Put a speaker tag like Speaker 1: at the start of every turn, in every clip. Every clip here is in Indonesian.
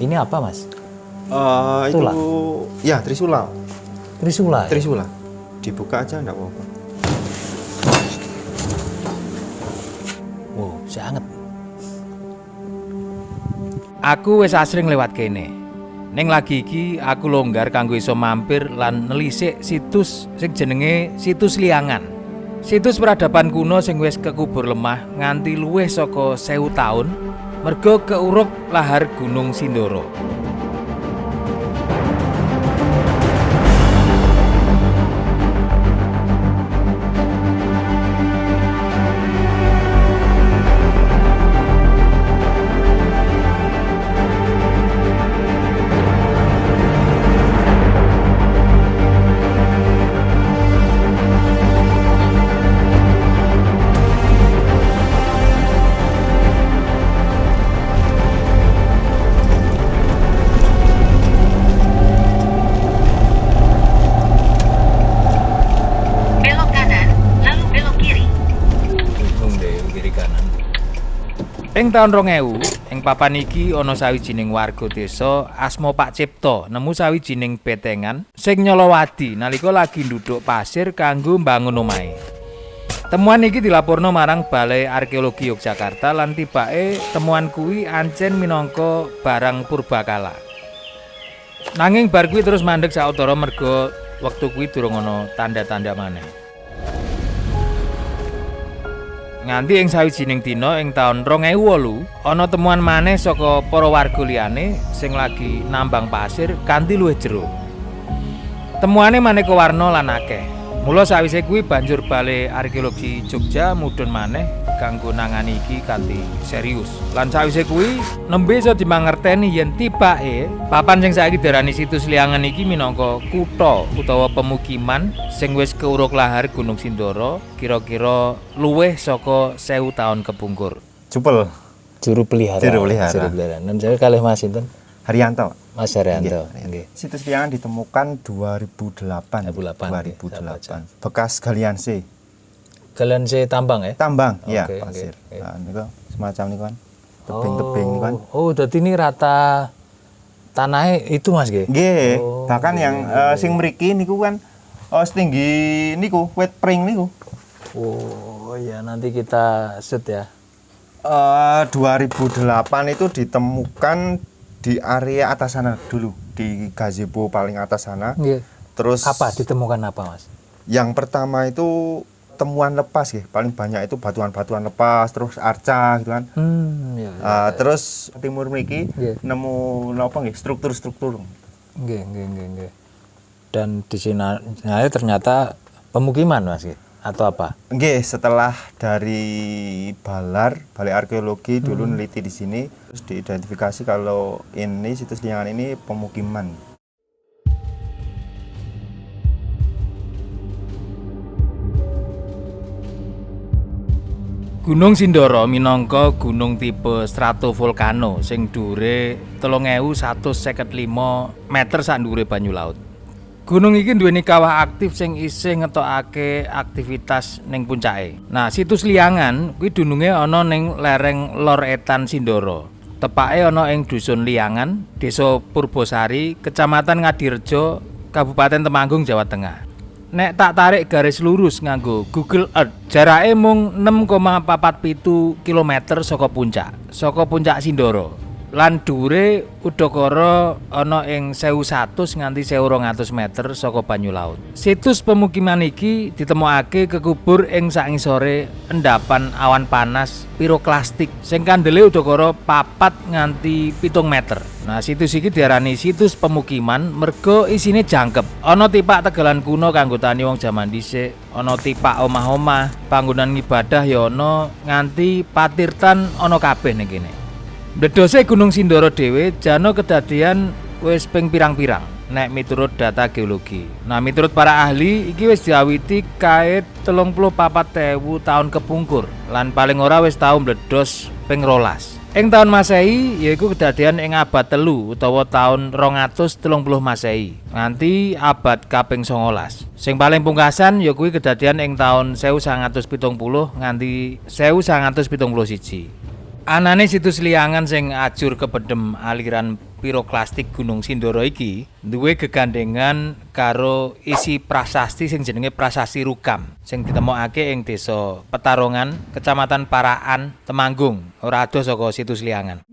Speaker 1: Ini apa mas?
Speaker 2: Eh, itu ya Trisula.
Speaker 1: Trisula. ya?
Speaker 2: Trisula. Dibuka aja enggak apa-apa.
Speaker 1: Wow, sangat.
Speaker 3: Aku wis asring lewat kene. Ning lagi iki aku longgar kanggo iso mampir lan nelisik situs sing jenenge Situs Liangan. Situs peradaban kuno sing wis kekubur lemah nganti luwih saka 1000 taun merga keuruk lahar Gunung Sindoro. Taun 2000, ing papan iki ana sawijining warga desa asma Pak Cipto nemu sawijining betengan sing nyolowadi nalika lagi nduduk pasir kanggo mbangun omahe. Temuan iki dilaporno marang Balai Arkeologi Yogyakarta lan tibake temuan kuwi ancen minangka barang purbakala. Nanging bar kuwi terus mandek sautara merga wektu kuwi durung ana tanda-tanda maneh. Nganti ing sawijining dina ing taun 2008 ana temuan maneh saka para warga liyane sing lagi nambang pasir kanthi luwih jero. Temuane maneka warna lan akeh. Mula sawise kuwi banjur Balai Arkeologi Jogja mudhun maneh kanggo nangani iki kanthi serius. Lan sawise kuwi nembe iso dimangerteni yen tibake papan sing saiki diarani situs liangan iki minangka kutha utawa pemukiman sing wis keuruk lahar Gunung Sindoro kira-kira luwih saka 1000 tahun kepungkur.
Speaker 2: Jupel
Speaker 1: Juru pelihara.
Speaker 2: Juru pelihara.
Speaker 1: Juru pelihara. Dan saya kalih Mas Sinten.
Speaker 2: Haryanto.
Speaker 1: Mas Haryanto. Nggih.
Speaker 2: Situs liangan ditemukan 2008.
Speaker 1: 2008,
Speaker 2: 2008. Bekas galian C.
Speaker 1: Kalian saya tambang ya?
Speaker 2: Tambang, ya
Speaker 1: Oke,
Speaker 2: pasir.
Speaker 1: oke, oke.
Speaker 2: Nah, niku semacam niku kan. Tebing-tebing niku kan.
Speaker 1: Oh, jadi ini rata tanahnya itu Mas Nggih?
Speaker 2: Nggih,
Speaker 1: Oh,
Speaker 2: bahkan yang eh, sing mriki niku kan oh, setinggi niku wet pring niku.
Speaker 1: Oh, ya nanti kita shoot ya.
Speaker 2: Eh 2008 itu ditemukan di area atas sana dulu di gazebo paling atas sana.
Speaker 1: Nggih.
Speaker 2: Terus
Speaker 1: Apa ditemukan apa, Mas?
Speaker 2: yang pertama itu temuan lepas ya, paling banyak itu batuan-batuan lepas, terus arca gitu kan.
Speaker 1: Hmm, ya.
Speaker 2: Eh, terus timur mriki
Speaker 1: Nggih.
Speaker 2: nemu napa nggih struktur-struktur.
Speaker 1: Nggih, nggih, nggih, nggih. Dan di sini nah, ternyata pemukiman, Mas nggih? Atau apa?
Speaker 2: Nggih, setelah dari Balar, Balai Arkeologi dulu neliti di sini, terus diidentifikasi kalau ini situs liangan ini pemukiman.
Speaker 3: Gunung Sindoro minangka gunung tipe stratovolcano sing dhuwure 3155 meter sak dhuwure banyu laut. Gunung iki duweni kawah aktif sing isih ngetokake aktivitas ning puncake. Nah, situs Liangan kuwi dununge ana ning lereng lor etan Sindoro. Tepake ana ing dusun Liangan, Desa Purbosari, Kecamatan Ngadirejo, Kabupaten Temanggung, Jawa Tengah. Nek tak tarik garis lurus nganggo Google Earth, jarake mung 6,47 km saka puncak, saka puncak Sindoro. Lan dhuwure udakara ana ing 1100 nganti 1200 meter saka banyu laut. Situs pemukiman iki ditemokake kekubur ing sangisore endapan awan panas piroklastik sing kandele udakara papat nganti pitung meter. Nah, situs iki diarani situs pemukiman merga isine jangkep. Ana tipak tegalan kuno kanggo tani wong jaman dhisik, ana tipak omah-omah, panggonan ibadah ya ana nganti patirtan ana kabeh ning kene. Bledose Gunung Sindoro dhewe jano kedadian wis ping pirang-pirang nek miturut data geologi. Nah, miturut para ahli iki wis diawiti kait 34.000 tahun kepungkur lan paling ora wis tau mledos ping rolas. Ing tahun Masehi yaiku kedadian ing abad telu utawa tahun 230 Masehi nganti abad kaping 19. Sing paling pungkasan ya kuwi kedadian ing tahun 1970 nganti 1971. Anane situs liangan sing ajur kepedem aliran piroklastik Gunung Sindoro iki duwe gegandengan karo isi prasasti sing jenenge Prasasti Rukam sing ditemokake ing Desa Petarongan, Kecamatan Paraan, Temanggung, ora adoh saka situs liangan.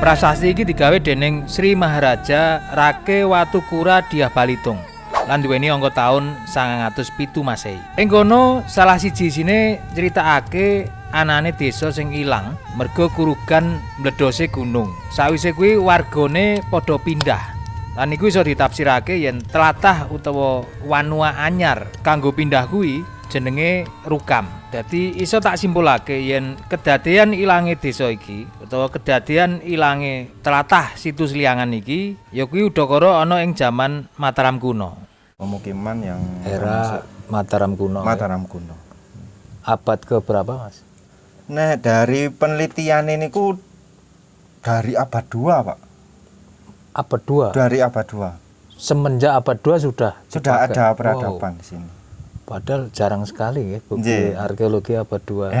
Speaker 3: Prasasti iki digawe dening Sri Maharaja Rake Watukura Diah Balitung lan duweni angka taun 907 Masehi. Ing kono salah siji sine critakake anane desa sing ilang merga kurugan mledose gunung. Sawise kuwi wargane padha pindah. Lan iku iso ditafsirake yen tlatah utawa wanua anyar kanggo pindah kuwi jenenge Rukam. Dadi iso tak simpulake yen kedadean ilange desa iki utawa kedadean ilange tlatah situs liangan iki ya kuwi udakara ana ing jaman Mataram kuno.
Speaker 2: pemukiman yang
Speaker 1: Era Mataram kuno. ya.
Speaker 2: Mataram kuno.
Speaker 1: Abad ke berapa, Mas?
Speaker 2: Nah, dari penelitian ini ku dari abad 2, Pak.
Speaker 1: Abad 2.
Speaker 2: Dari abad 2.
Speaker 1: Semenjak abad 2 sudah
Speaker 2: Sudah
Speaker 1: dipakai.
Speaker 2: ada
Speaker 1: Wow.
Speaker 2: peradaban di sini.
Speaker 1: Padahal jarang sekali ya bukti
Speaker 2: Nggih.
Speaker 1: arkeologi abad 2.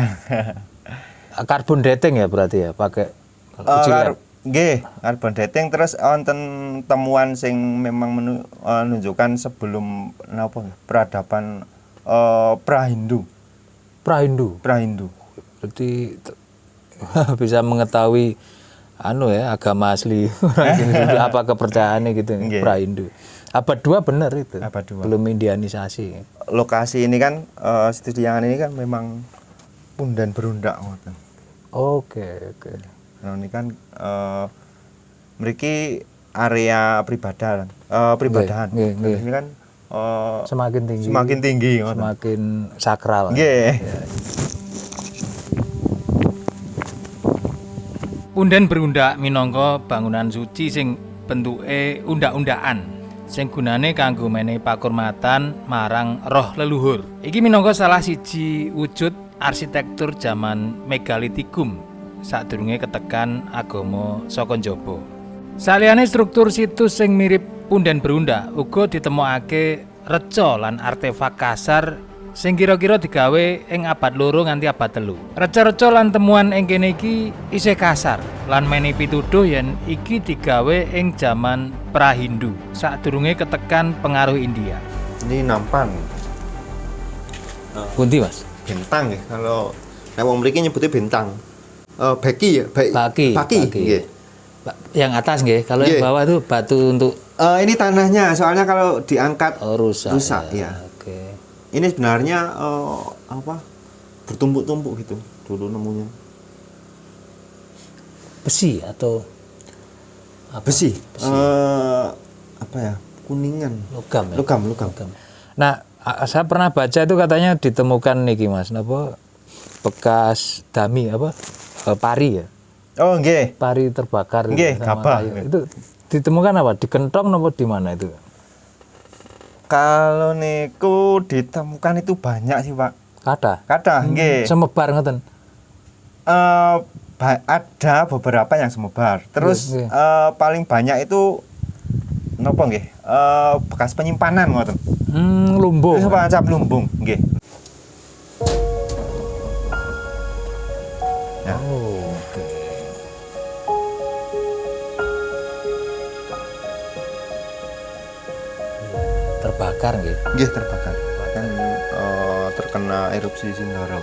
Speaker 1: Karbon dating ya berarti ya pakai
Speaker 2: Eh,
Speaker 1: lab.
Speaker 2: kar- Nggih, carbon dating terus wonten temuan sing memang menu- eh, menunjukkan sebelum napa peradaban eh, Prahindu,
Speaker 1: Prahindu.
Speaker 2: Prahindu.
Speaker 1: Berarti bisa mengetahui anu ya agama asli apa kepercayaannya gitu. Prahindu. Abad 2 benar itu.
Speaker 2: Abad dua.
Speaker 1: Belum indianisasi.
Speaker 2: Lokasi ini kan eh, situs liangan ini kan memang pundan berundak ngoten.
Speaker 1: Oke, oke.
Speaker 2: Nah, ini kan eh mriki area pribadahan, eh peribadahan.
Speaker 1: Nggih, nggih.
Speaker 2: Ini kan eh,
Speaker 1: Semakin tinggi
Speaker 2: semakin tinggi ngoten.
Speaker 1: semakin sakral.
Speaker 2: Nggih.
Speaker 3: Punden berundak minangka bangunan suci sing bentuke undak-undakan sing gunane kanggo menehi pakurmatan marang roh leluhur. Iki minangka salah siji wujud arsitektur zaman megalitikum sadurunge ketekan agama saka njaba. Saliyane struktur situs sing mirip punden berundak uga ditemokake reca lan artefak kasar sing kira-kira digawe ing abad loro nganti abad telu. Reca-reca lan temuan ing kene iki isih kasar lan meni pituduh yen iki digawe ing jaman Prahindu sadurunge ketekan pengaruh India.
Speaker 4: Ini nampan
Speaker 1: Bunti, Mas.
Speaker 4: bentang ya kalau nek wong mriki nyebutnya bentang. Eh baki ya.
Speaker 1: Baki.
Speaker 4: Baki. nggih.
Speaker 1: Ba- Yang atas nggih, kalau yang bawah itu batu untuk
Speaker 4: Eh, ini tanahnya, soalnya kalau diangkat
Speaker 1: oh, rusak.
Speaker 4: Rusak, ya.
Speaker 1: Oke.
Speaker 4: Ini sebenarnya eh, apa? Bertumpuk-tumpuk gitu dulu nemunya.
Speaker 1: Besi atau apa?
Speaker 4: Besi. Eh apa ya? Kuningan.
Speaker 1: logam ya?
Speaker 4: Logam, logam.
Speaker 1: Nah, a- saya pernah baca itu katanya ditemukan niki Mas, napa bekas dami apa? Eh, pari ya.
Speaker 2: Oh, nggih.
Speaker 1: Pari terbakar
Speaker 2: Nggih, nggih.
Speaker 1: Itu ditemukan apa? Di kentong apa di mana itu?
Speaker 2: Kalau niku ditemukan itu banyak sih, Pak.
Speaker 1: Kata.
Speaker 2: Kata, nggih.
Speaker 1: Semebar ngoten.
Speaker 2: Eh, ba- ada beberapa yang semebar. Terus
Speaker 1: Nggih, nggih.
Speaker 2: eh, paling banyak itu nopo nggih? Eh, bekas penyimpanan ngoten.
Speaker 1: Hmm, lumbung.
Speaker 2: Itu semacam lumbung, nggih.
Speaker 1: Oh, Terbakar nggih.
Speaker 4: Nggih terbakar. Kan eh, terkena erupsi Sindoro.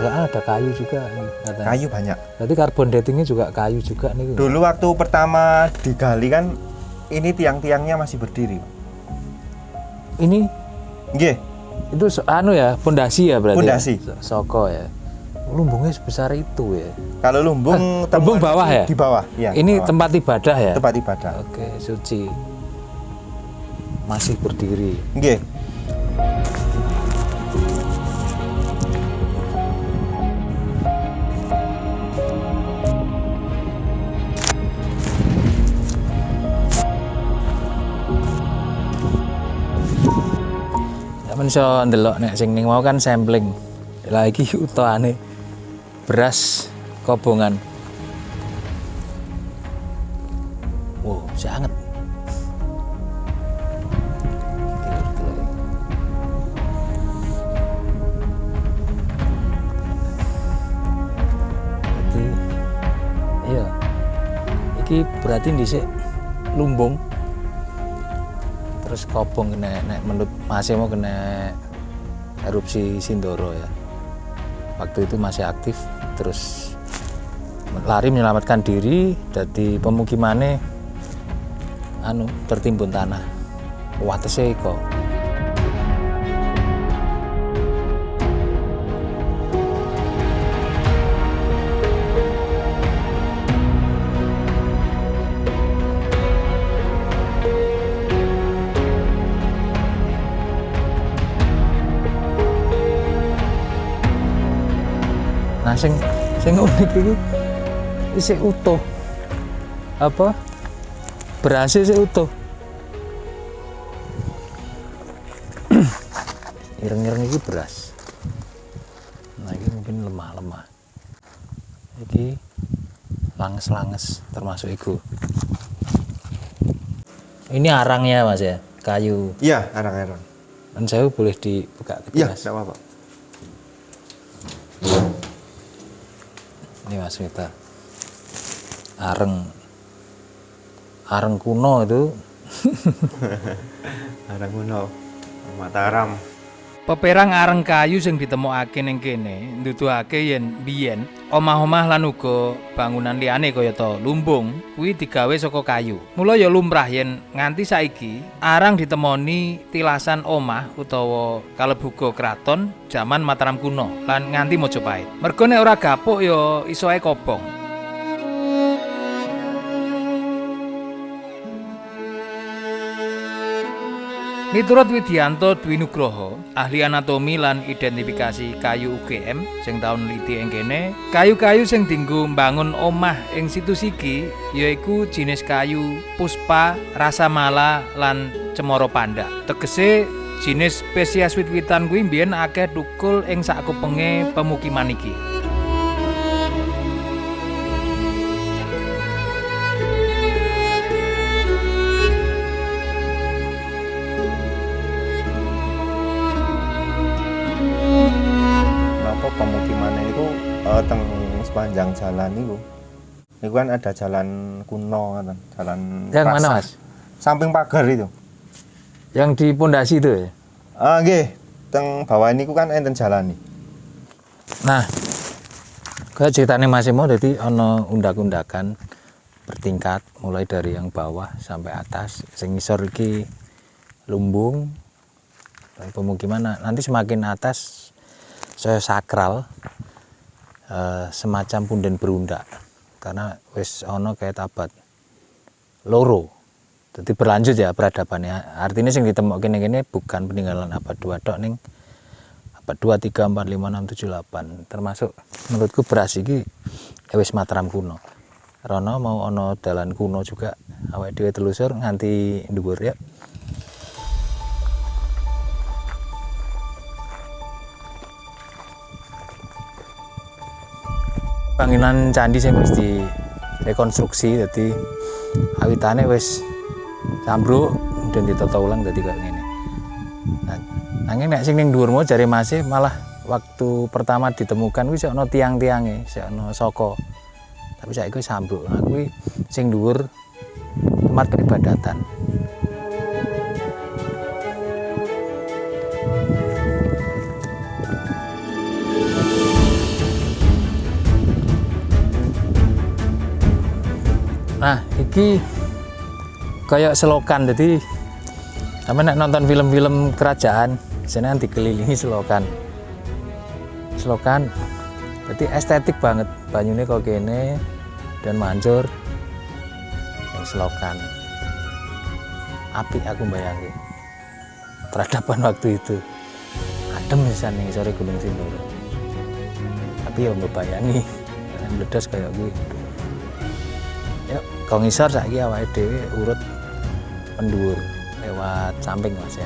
Speaker 1: Ya, ada kayu juga katanya.
Speaker 2: Kayu banyak.
Speaker 1: Berarti karbon datingnya juga kayu juga nih.
Speaker 2: Dulu waktu pertama digali kan ini tiang-tiangnya masih berdiri.
Speaker 1: Ini
Speaker 2: Nggih.
Speaker 1: itu so- anu ya, pondasi ya berarti.
Speaker 2: Pondasi.
Speaker 1: Ya? So- Soko ya. Lumbungnya sebesar itu ya.
Speaker 2: Kalau lumbung
Speaker 1: Ah, lumbung
Speaker 2: temuan
Speaker 1: bawah ya?
Speaker 2: Di bawah, ya.
Speaker 1: Ini
Speaker 2: bawah.
Speaker 1: tempat ibadah ya.
Speaker 2: tempat ibadah.
Speaker 1: Oke, suci. Masih berdiri.
Speaker 2: Nggih.
Speaker 1: Sampeyan iso ndelok nek sing ning mau kan sampling. Lah iki utane beras kobongan.
Speaker 3: wow sangat berarti dhisik lumbung. Terus kobong kena nek menurut masih mau kena erupsi Sindoro ya. Waktu itu masih aktif terus lari menyelamatkan diri dari pemukimannya anu tertimbun tanah. Watese kok sing sing unik iki isih utuh. Apa? Beras isih utuh. Ireng-ireng iki beras. Nah, ini mungkin lemah-lemah. Iki langes-langes termasuk iku. Ini arangnya Mas ya, kayu.
Speaker 2: Iya, arang-arang.
Speaker 3: Dan saya boleh dibuka ke
Speaker 2: Iya, tidak apa-apa.
Speaker 3: Ini Mas Mita. Areng. Areng kuno itu
Speaker 2: Arang kuno. Mataram.
Speaker 5: Peperang areng kayu sing ditemokake ning kene nduduhake yen biyen omah-omah lan uga bangunan liyane kaya to lumbung kuwi digawe saka kayu. Mula ya lumrah yen nganti saiki arang ditemoni tilasan omah utawa kalebu go kraton jaman Mataram kuno lan nganti Mojopahit. Mergo nek ora gapuk ya iso ae kobong. Miturut Widianto Dwi Nugroho, ahli anatomi lan identifikasi kayu UGM sing taun neliti ing kene, kayu-kayu sing dienggo mbangun omah ing situs iki yaiku jinis kayu puspa, rasamala lan cemara panda. Tegese jinis spesies wit-witan kuwi mbiyen akeh tukul ing sakupenge pemukiman iki.
Speaker 2: Jalan itu? Itu kan ada jalan kuno, kan, jalan
Speaker 3: yang mana. Mas?
Speaker 2: Samping pagar itu.
Speaker 3: Yang di pondasi itu ya?
Speaker 2: Ah, nggih. Teng bawah ini kan enten jalan nih.
Speaker 3: Nah, kayak ceritanya masih mau jadi ono undak-undakan bertingkat mulai dari yang bawah sampai atas. Sing ngisor iki lumbung pemukiman Nah, nanti semakin atas saya sakral eh, semacam punden berundak. Karena wis ono kayak tabat loro. Jadi berlanjut ya peradabannya artinya sing ditemukan ini bukan peninggalan abad 2 tok ning abad 2, 3, 4, 5, 6, 7, 8 termasuk menurutku beras iki ya wis Mataram kuno. Rono mau ono dalan kuno juga awake dhewe telusur nganti dhuwur ya bangunan candi sing wis direkonstruksi jadi awitane wis sambruk dan ditata ulang dadi kayak ngene. Nah, nanging nek sing ning dhuwur mau jare masih malah waktu pertama ditemukan kuwi ana tiang-tiange, sik ana saka. Tapi saiki wis sambruk. Nah, sing dhuwur tempat peribadatan. Nah, iki kayak selokan. Jadi sama nek nonton film-film kerajaan sana dikelilingi selokan. Selokan. Jadi estetik banget. Banyunya kok kene dan mancur. Yang selokan. Api aku bayangin. Peradaban waktu itu. Adem misalnya nih. Sore gunung sindoro tapi ya membayangi meledos kayak gue kau ngisor saiki awake dhewe urut pendur lewat samping Mas ya.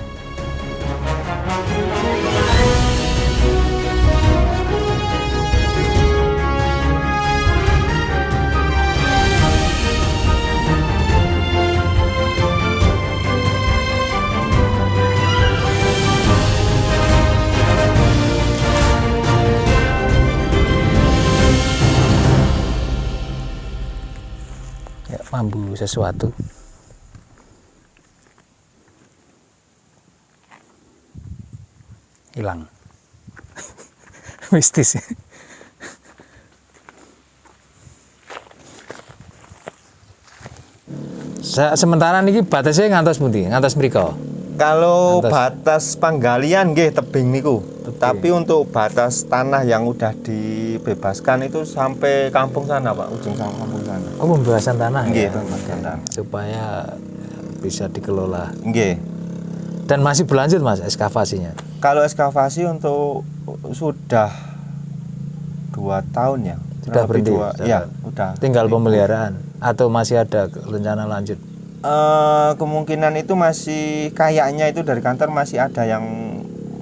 Speaker 3: Mambu sesuatu. Hilang. Mistis. Sementara niki batasnya ngantos pundi? Ngantos mriko.
Speaker 2: Kalau
Speaker 3: Atas.
Speaker 2: batas panggalian nggih tebing niku. Tapi untuk batas tanah yang udah dibebaskan itu sampai kampung sana, Pak, ujung sama kampung sana.
Speaker 3: Oh, pembebasan tanah
Speaker 2: Nggih,
Speaker 3: ya.
Speaker 2: pembebasan tanah.
Speaker 3: Supaya bisa dikelola.
Speaker 2: Nggih.
Speaker 3: Dan masih berlanjut Mas ekskavasinya.
Speaker 2: Kalau ekskavasi untuk sudah dua tahun ya.
Speaker 3: Sudah berhenti,
Speaker 2: Dua,
Speaker 3: sudah.
Speaker 2: ya, udah.
Speaker 3: Tinggal pemeliharaan atau masih ada rencana lanjut?
Speaker 2: Eh, kemungkinan itu masih kayaknya itu dari kantor masih ada yang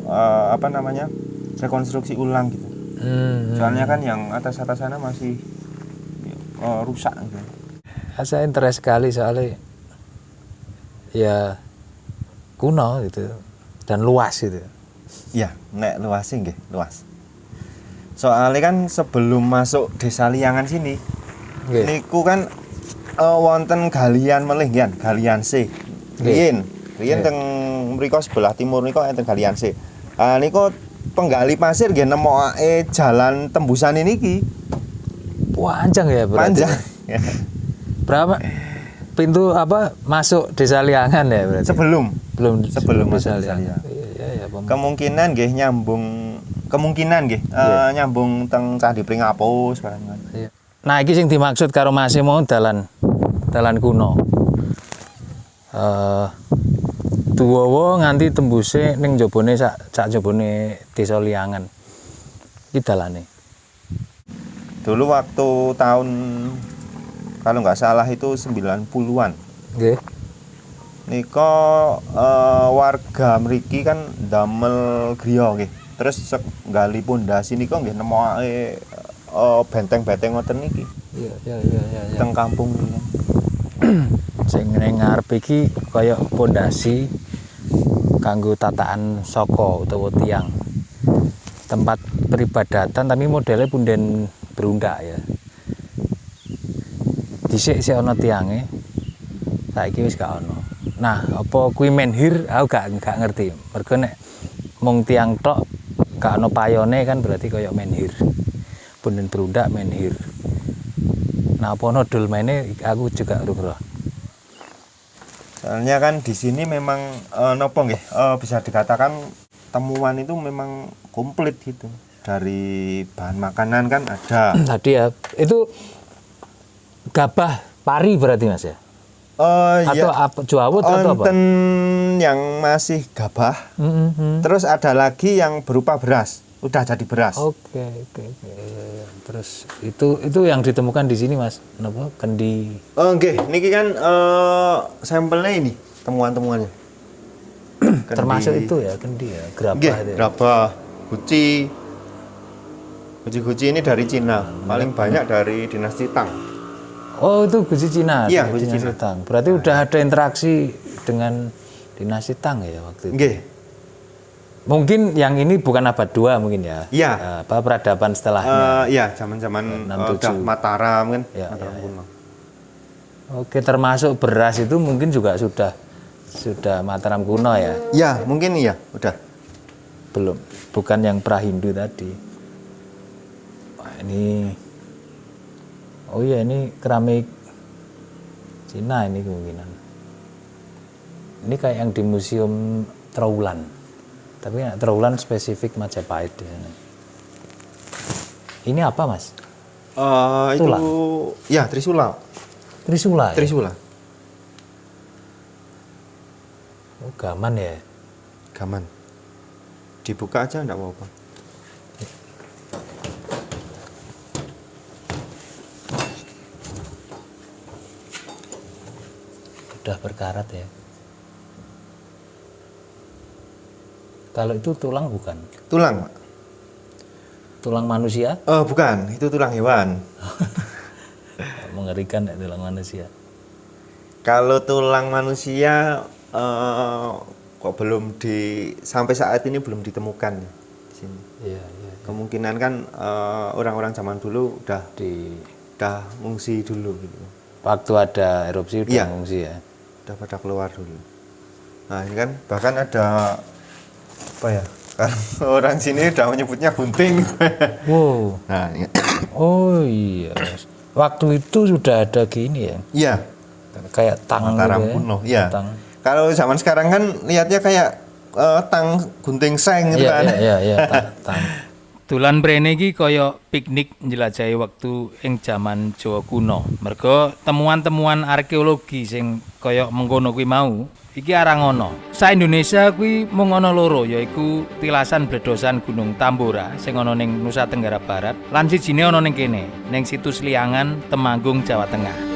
Speaker 2: eh, apa namanya rekonstruksi ulang gitu.
Speaker 3: Hmm.
Speaker 2: Soalnya kan yang atas atas sana masih eh, rusak gitu.
Speaker 3: Saya interest sekali soalnya ya kuno gitu dan luas gitu.
Speaker 2: Iya, nek luas sih nggih, luas. Soalnya kan sebelum masuk desa Liangan sini,
Speaker 3: Nggih.
Speaker 2: niku kan eh, wonten galian melih kan, galian C. Riyen, riyen
Speaker 3: Nggih.
Speaker 2: teng mriko sebelah timur niku enten galian C. Ah niku penggali pasir nggih nemokake jalan tembusan ini ki.
Speaker 3: Panjang ya berarti.
Speaker 2: Panjang.
Speaker 3: Berapa pintu apa masuk desa Liangan ya berarti?
Speaker 2: sebelum
Speaker 3: belum
Speaker 2: sebelum
Speaker 3: desa Liangan. Iya iya ya,
Speaker 2: kemungkinan nggih nyambung kemungkinan nggih eh,
Speaker 3: Iya.
Speaker 2: nyambung teng Candi Pringapus barang
Speaker 3: Iya. Nah, iki sing dimaksud karo Mas mau dalan dalan kuno. Eh Duwowo nganti tembuse ning jabone sak sak jabone Desa Liangan. Iki dalane.
Speaker 2: Dulu waktu tahun kalau nggak salah itu 90-an.
Speaker 3: Nggih.
Speaker 2: Niko eh, warga mriki kan damel griya nggih. Terus nggali pondasi niko nggih nemokake eh, benteng-benteng ngoten niki
Speaker 3: Iya, iya, iya, iya. iya.
Speaker 2: teng kampung niki.
Speaker 3: Sing ning ngarep iki kaya pondasi kanggo tataan saka utawa tiang. Tempat peribadatan tapi modelnya punden berundak ya. Dhisik sik ana tiange. Saiki wis gak ono. Nah, apa kuwi menhir aku gak gak ngerti. Mergo nek mung tiang tok gak ono payone kan berarti kaya menhir. Punden berundak menhir. Nah, apa ono dolmene aku juga urung roh.
Speaker 2: Soalnya kan di sini memang eh, nopo nggih eh, bisa dikatakan temuan itu memang komplit gitu. Dari bahan makanan kan ada.
Speaker 3: Tadi ya, itu gabah pari berarti Mas ya?
Speaker 2: Oh
Speaker 3: Atau
Speaker 2: iya.
Speaker 3: apa jawut atau apa?
Speaker 2: Yang masih gabah.
Speaker 3: Mm, mm.
Speaker 2: Terus ada lagi yang berupa beras. Udah jadi beras.
Speaker 3: Oke, oke, oke. Terus itu itu yang ditemukan di sini Mas. Kenapa? Kendi.
Speaker 2: Oh, nggih, niki kan eh, sampelnya ini temuan-temuannya.
Speaker 3: Termasuk itu ya, kendi ya, gerabah
Speaker 2: Nggih,
Speaker 3: itu. ya.
Speaker 2: gerabah, guci. Guci-guci ini dari Cina, paling banyak dari dinasti Tang.
Speaker 3: Oh, itu guci Cina.
Speaker 2: Iya, guci
Speaker 3: dinasti
Speaker 2: Cina.
Speaker 3: Tang. Berarti udah ada interaksi dengan dinasti Tang ya waktu itu.
Speaker 2: Nggih.
Speaker 3: Mungkin yang ini bukan abad 2 mungkin ya.
Speaker 2: Iya.
Speaker 3: Eh, Apa peradaban setelahnya.
Speaker 2: Eh, iya, zaman-zaman eh, udah Mataram kan.
Speaker 3: Iya,
Speaker 2: Mataram
Speaker 3: iya,
Speaker 2: kuno.
Speaker 3: Oke, termasuk beras itu mungkin juga sudah sudah Mataram kuno ya.
Speaker 2: Iya, mungkin iya, udah.
Speaker 3: Belum, bukan yang Prahindu tadi. Wah, ini Oh iya, ini keramik Cina ini kemungkinan. Ini kayak yang di Museum Trowulan. Tapi ya, Trowulan spesifik Majapahit di sana. Ini apa, Mas?
Speaker 2: Eh, itu ya Trisula.
Speaker 3: Trisula. ya?
Speaker 2: Trisula.
Speaker 3: Oh, gaman ya.
Speaker 2: Gaman. Dibuka aja enggak apa-apa.
Speaker 3: Udah berkarat ya. Kalau itu tulang bukan?
Speaker 2: Tulang, Pak.
Speaker 3: Tulang manusia?
Speaker 2: Eh, bukan, itu tulang hewan.
Speaker 3: Mengerikan ya tulang manusia.
Speaker 2: Kalau tulang manusia eh, kok belum di sampai saat ini belum ditemukan ya di sini.
Speaker 3: Iya, iya.
Speaker 2: Kemungkinan kan eh, orang-orang zaman dulu udah
Speaker 3: Di
Speaker 2: udah ngungsi dulu gitu.
Speaker 1: waktu ada erupsi udah
Speaker 2: Iya.
Speaker 1: ngungsi ya.
Speaker 2: udah pada keluar dulu. Nah ini kan bahkan ada apa ya? Kalau orang sini udah menyebutnya gunting.
Speaker 1: Wow.
Speaker 2: nah, ini-
Speaker 1: Oh iya. Waktu itu sudah ada gini ya.
Speaker 2: iya,
Speaker 1: Kayak tang
Speaker 2: Mataram
Speaker 1: gitu ya.
Speaker 2: kuno. Iya.
Speaker 1: Tang.
Speaker 2: Kalau zaman sekarang kan lihatnya kayak eh, tang gunting seng gitu
Speaker 1: Iya
Speaker 2: kan.
Speaker 1: iya iya iya tang. tang.
Speaker 3: Dolan mrene iki kaya piknik njelajahi wektu ing jaman Jawa kuno. Mergo temuan-temuan arkeologi sing kaya mengkono kuwi mau iki arang ono. Sa Indonesia kuwi mung ana loro yaiku tilasan bledosan Gunung Tambora sing ana ning Nusa Tenggara Barat lan sijine ana ning kene ning situs Liangan Temanggung Jawa Tengah.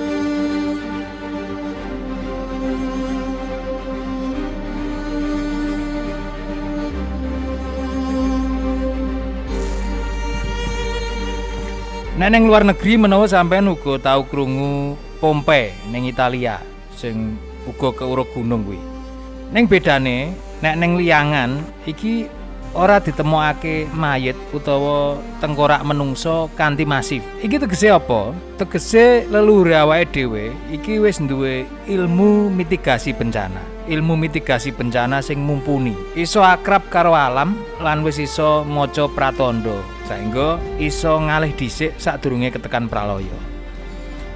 Speaker 3: Nek ning luar negeri menawa sampean uga tau krungu Pompe ning Italia sing uga keuruk gunung kuwi. Ning bedane nek ning liangan iki ora ditemokake mayit utawa tengkorak menungso kanthi masif. Iki tegese apa? Tegese leluhur awake dhewe iki wis duwe ilmu mitigasi bencana. Ilmu mitigasi bencana sing mumpuni. Iso akrab karo alam lan wis iso maca pratandha saengga iso ngalih dhisik sadurunge ketekan pralaya.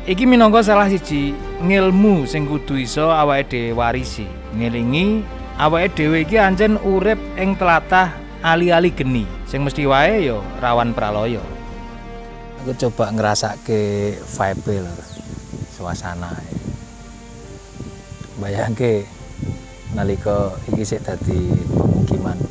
Speaker 3: Iki minangka salah siji ngilmu sing kudu iso awake dhewe warisi. Ngelingi awake dhewe iki ancen urip ing tlatah ali-ali geni sing mesti wae ya rawan pralaya.
Speaker 1: Aku coba ngerasake vibe lho. Suasana. Bayangke nalika iki sik dadi pemukiman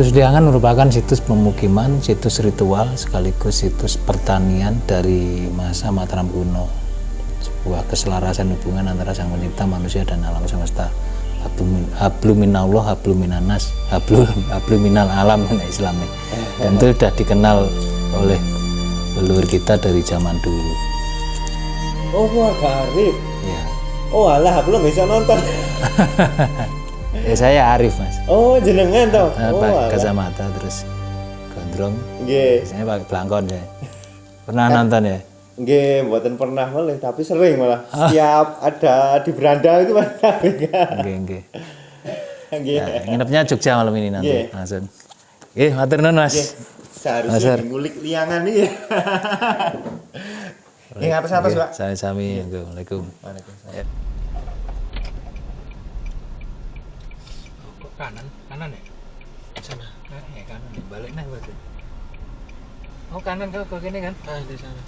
Speaker 1: Situs Liangan merupakan situs pemukiman, situs ritual, sekaligus situs pertanian dari masa Mataram kuno. Sebuah keselarasan hubungan antara sang pencipta manusia dan alam semesta. Hablumin- Habluminallah, habluminanas, hablul, habluminal alam Islamnya. Dan itu sudah dikenal oleh leluhur kita dari zaman dulu.
Speaker 4: Oh, keluarga Arif.
Speaker 1: Ya,
Speaker 4: Oh, alah, aku nggak bisa nonton.
Speaker 1: ya saya Arif mas.
Speaker 4: Oh, jenengan toh.
Speaker 1: Eh,
Speaker 4: Oh, alah.
Speaker 1: kacamata terus gondrong.
Speaker 4: Nggih.
Speaker 1: Biasanya pakai belangkon ya. Pernah nonton ya?
Speaker 4: Nggih, mboten pernah malah, tapi sering malah.
Speaker 1: Ah.
Speaker 4: Setiap ada di beranda itu malah.
Speaker 1: Nggih, nggih.
Speaker 4: Nggih.
Speaker 1: Ya, nginepnya Jogja malam ini nanti
Speaker 4: Nggih.
Speaker 1: langsung. Nggih, matur nuwun Mas. Mas.
Speaker 4: Seharusnya ngulik liangan nih. Nggih, atas-atas, Pak.
Speaker 1: Sami-sami. Assalamualaikum.
Speaker 4: Waalaikumsalam.
Speaker 3: Kanan? Kanan ya? Sana. Eh, kanan ya. Balik nah berarti. Oh, kanan kalau ke sini kan? Ah, di sana.